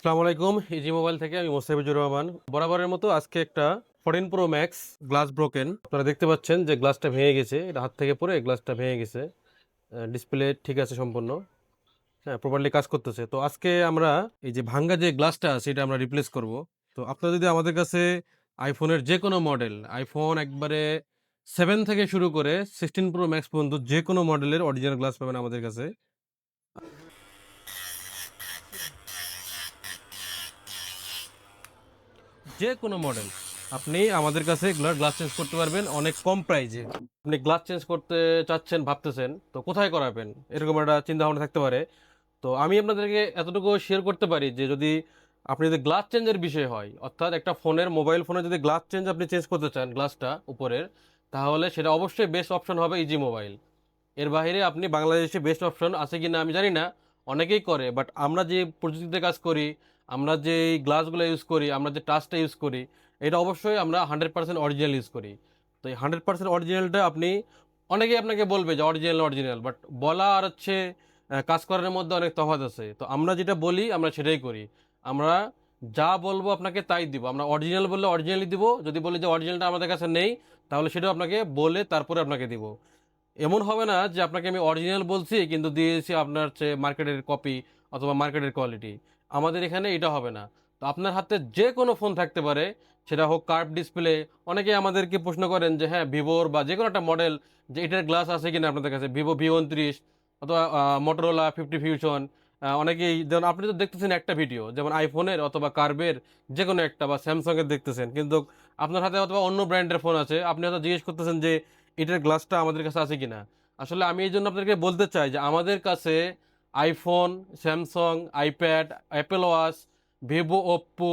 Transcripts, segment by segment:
আসসালামু আলাইকুম easy mobile থেকে আমি মোস্তাফিজুর রহমান। বরাবরের মতো আজকে একটা fourteen Pro Max glass broken আপনারা দেখতে পাচ্ছেন যে গ্লাসটা ভেঙে গেছে, এটা হাত থেকে পড়ে গ্লাসটা ভেঙে গেছে। ডিসপ্লে ঠিক আছে সম্পূর্ণ। হ্যাঁ প্রপারলি কাজ করতেছে। তো আজকে আমরা এই যে ভাঙ্গা যে গ্লাসটা আছে, এটা আমরা রিপ্লেস করব। তো আপনারা যদি আমাদের কাছে আইফোনের যে কোনো মডেল আইফোন একবারে সেভেন থেকে শুরু করে সিক্সটিন প্রো ম্যাক্স পর্যন্ত যে কোনো মডেলের অরিজিনাল গ্লাস পাবেন আমাদের কাছে। যে কোনো মডেল আপনি আমাদের কাছে এগুলোর গ্লাস চেঞ্জ করতে পারবেন, অনেক কম প্রাইজে আপনি গ্লাস চেঞ্জ করতে চাচ্ছেন, ভাবতেছেন, তো কোথায় করাবেন? এরকম একটা চিন্তা ভাবনা থাকতে পারে। তো আমি আপনাদেরকে এতটুকু শেয়ার করতে পারি যে, যদি আপনি যদি গ্লাস চেঞ্জের বিষয় হয়, অর্থাৎ একটা ফোনের মোবাইল ফোনে যদি গ্লাস চেঞ্জ আপনি চেঞ্জ করতে চান গ্লাসটা উপরের, তাহলে সেটা অবশ্যই বেস্ট অপশন হবে ইজি মোবাইল এর বাইরে আপনি বাংলাদেশে বেস্ট অপশন আছে কি না আমি জানি না, অনেকেই করে বাট আমরা যে প্রযুক্তিতে কাজ করি আমরা যে এই গ্লাসগুলো ইউজ করি, আমরা যে টাচটা ইউজ করি, এটা অবশ্যই আমরা হান্ড্রেড পার্সেন্ট অরিজিনাল ইউজ করি। তো এই হান্ড্রেড পার্সেন্ট অরিজিনালটা আপনি, অনেকেই আপনাকে বলবে যে অরিজিনাল অরিজিনাল বাট বলা আর হচ্ছে কাজ করার মধ্যে অনেক তফাৎ আছে। তো আমরা যেটা বলি, আমরা সেটাই করি। আমরা যা বলব আপনাকে তাই দিব। আমরা অরিজিনাল বললে অরিজিনালই দিব, যদি বলি যে অরিজিনালটা আমাদের কাছে নেই, তাহলে সেটাও আপনাকে বলে তারপরে আপনাকে দিব। এমন হবে না যে আপনাকে আমি অরিজিনাল বলছি, কিন্তু দিয়েছি আপনার হচ্ছে মার্কেটের কপি অথবা মার্কেটের কোয়ালিটি আমাদের এখানে এটা হবে না। তো আপনার হাতে যে কোনো ফোন থাকতে পারে, সেটা হোক কার্ভ ডিসপ্লে অনেকে আমাদেরকে প্রশ্ন করেন যে হ্যাঁ ভিভোর বা যে কোনো একটা মডেল যে এটার গ্লাস আছে কিনা আপনাদের কাছে? ভিভো ভি উনত্রিশ অথবা মোটরোলা ফিফটি ফিউশন অনেকেই যেমন আপনি তো দেখতেছেন একটা ভিডিও যেমন আইফোনের অথবা কার্বের যে কোনো একটা বা স্যামসাংয়ের দেখতেছেন। কিন্তু আপনার হাতে অথবা অন্য ব্র্যান্ডের ফোন আছে, আপনি হয়তো জিজ্ঞেস করতেছেন যে, এটার গ্লাসটা আমাদের কাছে আছে কিনা? আসলে আমি এই জন্য আপনাদেরকে বলতে চাই যে, আমাদের কাছে iPhone Samsung iPad Apple Watch Vivo Oppo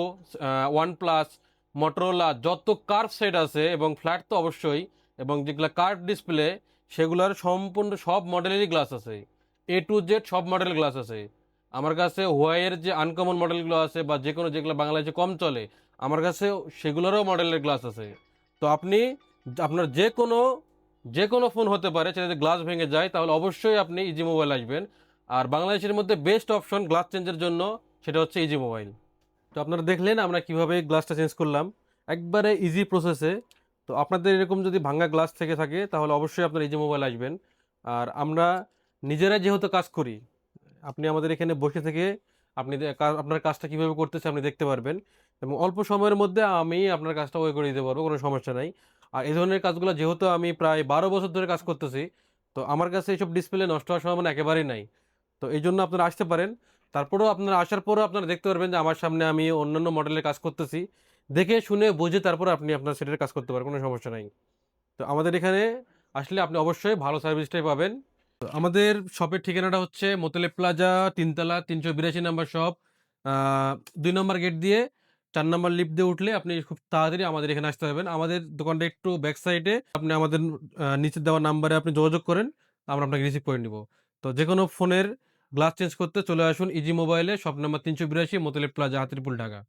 OnePlus Motorola যত কার্ভ সেট আছে এবং ফ্ল্যাট তো অবশ্যই, এবং যেগুলো কার্ভ ডিসপ্লে সেগুলোর সম্পূর্ণ সব মডেলেরই গ্লাস আছে। এ টু জেড সব মডেলের গ্লাস আছে। আমার কাছে হোয়াইয়ের যে আনকমন মডেলগুলো আছে বা যে কোনো যেগুলো বাংলাদেশে কম চলে, আমার কাছে সেগুলোরও মডেলের গ্লাস আছে। তো আপনি আপনার যে কোনো যে কোনো ফোন হতে পারে সেটা যদি গ্লাস ভেঙে যায়, তাহলে অবশ্যই আপনি ইজি মোবাইল আসবেন। আর বাংলাদেশের মধ্যে বেস্ট অপশন গ্লাস চেঞ্জের জন্য সেটা হচ্ছে ইজি মোবাইল তো আপনারা দেখলেন আমরা কীভাবে গ্লাসটা চেঞ্জ করলাম। একবারে ইজি প্রসেসে তো আপনাদের এরকম যদি ভাঙ্গা গ্লাস থেকে থাকে, তাহলে অবশ্যই আপনার ইজি মোবাইল আসবেন। আর আমরা নিজেরা যেহেতু কাজ করি, আপনি আমাদের এখানে বসে থেকে আপনি আপনার কাজটা কীভাবে করতেছে আপনি দেখতে পারবেন। এবং অল্প সময়ের মধ্যে আমি আপনার কাজটা ওই করে দিতে পারব, কোনো সমস্যা নাই। আর এই ধরনের কাজগুলো যেহেতু আমি প্রায় বারো বছর ধরে কাজ করতেছি, তো আমার কাছে এইসব ডিসপ্লে নষ্ট হওয়ার সম্ভাবনা একেবারেই নাই। তো এই জন্য আপনারা আসতে পারেন। তারপরেও আপনারা আসার পরেও আপনারা দেখতে পারবেন যে আমার সামনে আমি অন্যান্য মডেলের কাজ করতেছি। দেখে, শুনে, বুঝে তারপর আপনি আপনার সেটের কাজ করতে পারবেন, কোনো সমস্যা নাই। তো আমাদের এখানে আসলে আপনি অবশ্যই ভালো সার্ভিসটাই পাবেন। তো আমাদের শপের ঠিকানাটা হচ্ছে মোতেলে প্লাজা, তিনতলা, তিনশো বিরাশি নাম্বার শপ। দুই নম্বর গেট দিয়ে চার নম্বর লিফট দিয়ে উঠলে আপনি খুব তাড়াতাড়ি আমাদের এখানে আসতে পারবেন। আমাদের দোকানটা একটু ব্যাক সাইডে আপনি আমাদের নিচে দেওয়া নাম্বারে আপনি যোগাযোগ করেন, আমরা আপনাকে রিসিভ করে নিব। তো যে কোনো ফোনের গ্লাস চেঞ্জ করতে চলে আসুন ইজি মোবাইলে, শপ নাম্বার তিনশো বিরাশি মোতেলে প্লাজা, হাতিরপুল, ঢাকা।